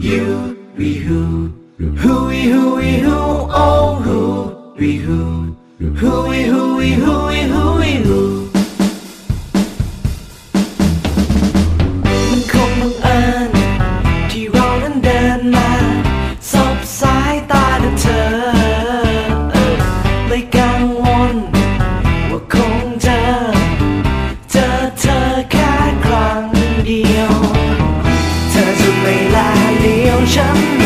You be who, who we who we who, oh who be who, who we who we who. Jump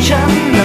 sunshine